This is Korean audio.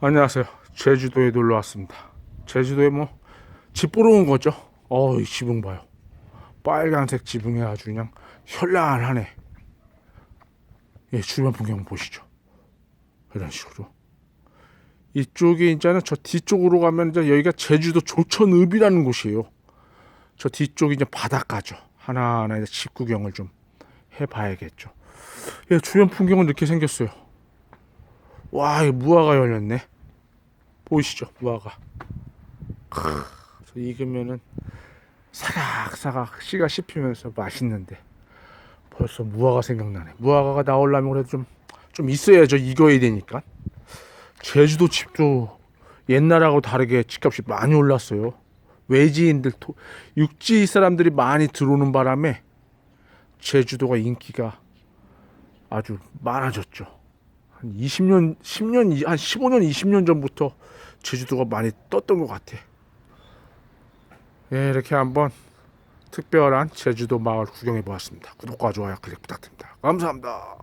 안녕하세요. 제주도에 놀러 왔습니다. 제주도에 뭐 집 보러 온 거죠. 어, 이 지붕 봐요. 빨간색 지붕에 아주 그냥 현란하네. 예, 주변 풍경 보시죠. 이런 식으로. 이쪽이 이제는 저 뒤쪽으로 가면 이제 여기가 제주도 조천읍이라는 곳이에요. 저 뒤쪽이 이제 바닷가죠. 하나하나 이제 집 구경을 좀 해봐야겠죠. 예, 주변 풍경은 이렇게 생겼어요. 와, 이 무화과 열렸네. 보이시죠? 무화과. 크, 저 익으면은 사각사각 씨가 씹히면서 맛있는데 벌써 무화과 생각나네. 무화과가 나오려면 그래도 좀, 좀 있어야죠. 익어야 되니까. 제주도 집도 옛날하고 다르게 집값이 많이 올랐어요. 외지인들, 토- 육지 사람들이 많이 들어오는 바람에 제주도가 인기가 아주 많아졌죠. 한 20년, 10년, 이- 한 15년, 20년 전부터 제주도가 많이 떴던 것 같아. 예, 이렇게 한번 특별한 제주도 마을 구경해 보았습니다. 구독과 좋아요 클릭 부탁드립니다. 감사합니다.